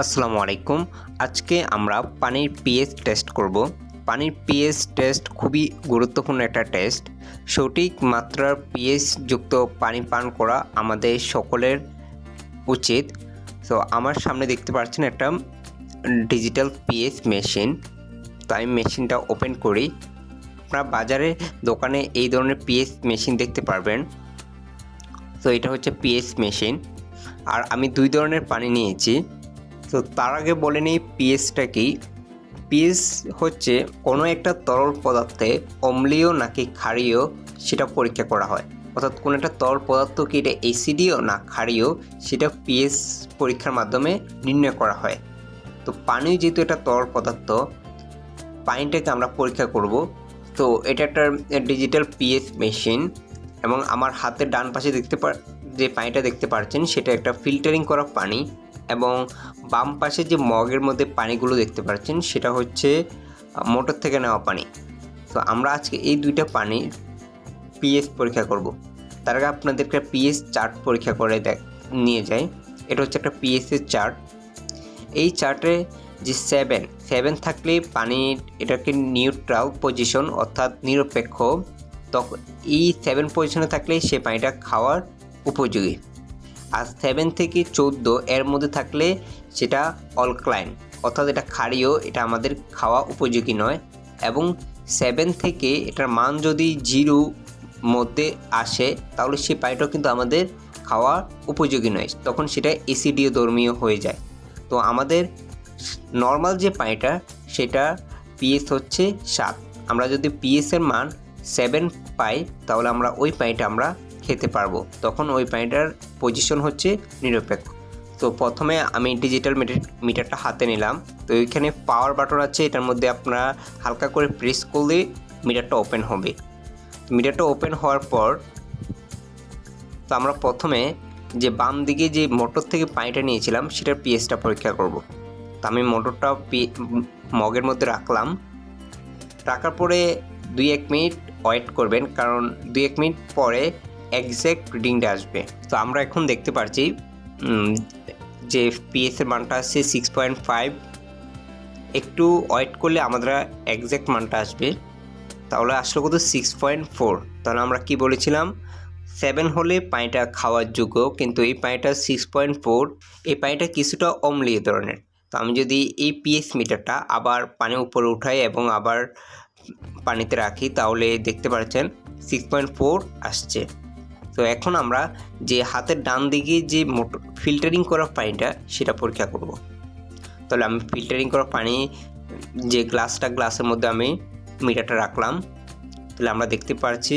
আসসালামু আলাইকুম। আজকে আমরা পানির পিএইচ টেস্ট করব। পানির পিএইচ টেস্ট খুবই গুরুত্বপূর্ণ একটা টেস্ট সঠিক মাত্রার পিএইচ যুক্ত পানি পান করা আমাদের সকলের উচিত। তো আমার সামনে দেখতে পাচ্ছেন একটা ডিজিটাল পিএইচ মেশিন তো আমি মেশিনটা ওপেন করি। আপনারা বাজারে, দোকানে এই ধরনের পিএইচ মেশিন দেখতে পারবেন। তো এটা হচ্ছে পিএইচ মেশিন আর আমি দুই ধরনের পানি নিয়েছি। তো তার আগে বলে নিই পিএসটা কি? পিএস হচ্ছে কোনো একটা তরল পদার্থে অম্লীয় নাকি ক্ষারীয় সেটা পরীক্ষা করা হয়। অর্থাৎ কোনো একটা তরল পদার্থ কি এটা এসিডিও না ক্ষারীয় সেটা পিএস পরীক্ষার মাধ্যমে নির্ণয় করা হয়। তো পানি যেহেতু একটা তরল পদার্থ, পানিটাকে আমরা পরীক্ষা করব। তো এটা একটা ডিজিটাল পিএস মেশিন এবং আমার হাতের ডান পাশে দেখতে পা, যে পানিটা দেখতে পাচ্ছেন সেটা একটা ফিল্টারিং করা পানি। এবং বাম পাশে যে মগের মধ্যে পানিগুলো দেখতে পাচ্ছেন, সেটা হচ্ছে মোটর থেকে নেওয়া পানি। তো আমরা আজকে এই দুইটা পানি পিএস পরীক্ষা করব। তার আগে আপনাদেরকে পিএস চার্ট পরীক্ষা করে নিয়ে যাই। এটা হচ্ছে একটা পিএসের চার্ট। এই চার্টে যে সেভেন সেভেন থাকলে পানির এটাকে নিউট্রাল পজিশন অর্থাৎ নিরপেক্ষ তখন এই সেভেন পজিশনে থাকলে সে পানিটা খাওয়ার উপযোগী। আর সেভেন থেকে চোদ্দ এর মধ্যে থাকলে সেটা অলক্লাইন অর্থাৎ এটা ক্ষারীয়, এটা আমাদের খাওয়া উপযোগী নয়। এবং সেভেন থেকে এটার মান যদি জিরো মধ্যে আসে, তাহলে সেই পানিটাও কিন্তু আমাদের খাওয়া উপযোগী নয়। তখন সেটা এসিডিও ধর্মীয় হয়ে যায়। তো আমাদের নর্মাল যে পানিটা, সেটা পিএস হচ্ছে সাত। আমরা যদি পিএসের মান সেভেন পাই, তাহলে আমরা ওই পানিটা আমরা খেতে পারব। তখন ওই পানিটার পজিশন হচ্ছে নিরপেক্ষ। তো প্রথমে আমি ডিজিটাল মিটার মিটারটা হাতে নিলাম। তো এখানে পাওয়ার বাটন আছে, এটার মধ্যে আপনারা হালকা করে প্রেস করলে মিটারটা ওপেন হবে। মিটারটা ওপেন হওয়ার পর, তো আমরা প্রথমে যে বাম দিকে যে মোটর থেকে পানিটা নিয়েছিলাম, সেটার পিএসটা পরীক্ষা করব। তো আমি মোটরটা পি, মগের মধ্যে রাখলাম। রাখার পরে দুই এক মিনিট ওয়েট করবেন, কারণ দুই এক মিনিট পরে একজ্যাক্ট রিডিংটা আসবে। তো আমরা এখন দেখতে পাচ্ছি যে পিএসের মানটা আসছে সিক্স পয়েন্ট ফাইভ একটু ওয়েট করলে আমাদের একজ্যাক্ট মানটা আসবে। তাহলে আসলো কত? সিক্স পয়েন্ট ফোর তাহলে আমরা কি বলেছিলাম? সেভেন হলে পানিটা খাওয়ার যোগ্য, কিন্তু এই পানিটা সিক্স পয়েন্ট ফোর এই পানিটা কিছুটা অম্লীয় ধরনের। তো আমি যদি এই পিএস মিটারটা আবার পানি উপরে উঠাই এবং আবার পানিতে রাখি, তাহলে দেখতে পাচ্ছেন সিক্স পয়েন্ট ফোর আসছে। তো এখন আমরা যে হাতের ডান দিকে যে মোটর ফিল্টারিং করা পানিটা, সেটা পরীক্ষা করব। তাহলে আমি ফিল্টারিং করা পানি, যে গ্লাসটা গ্লাসের মধ্যে আমি মিটারটা রাখলাম। তাহলে আমরা দেখতে পাচ্ছি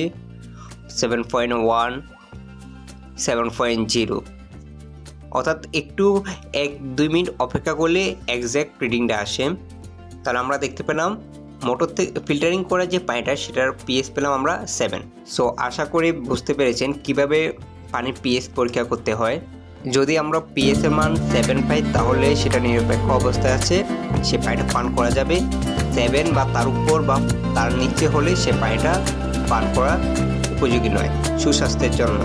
seven point one seven point zero অর্থাৎ একটু এক, দুই মিনিট অপেক্ষা করলে একজ্যাক্ট রিডিংটা আসে। তাহলে আমরা দেখতে পেলাম মোটর থেকে ফিল্টারিং করা যে পানিটা, সেটার পিএস পেলাম আমরা সেভেন সো আশা করি বুঝতে পেরেছেন কীভাবে পানির পিএস পরীক্ষা করতে হয়। যদি আমরা পিএস এর মান সেভেন পাই, তাহলে সেটা নিরপেক্ষ অবস্থায় আছে, সে পানিটা পান করা যাবে। সেভেন বা তার উপর বা তার নিচে হলে সে পানিটা পান করা উপযোগী নয়, সুস্বাস্থ্যের জন্য।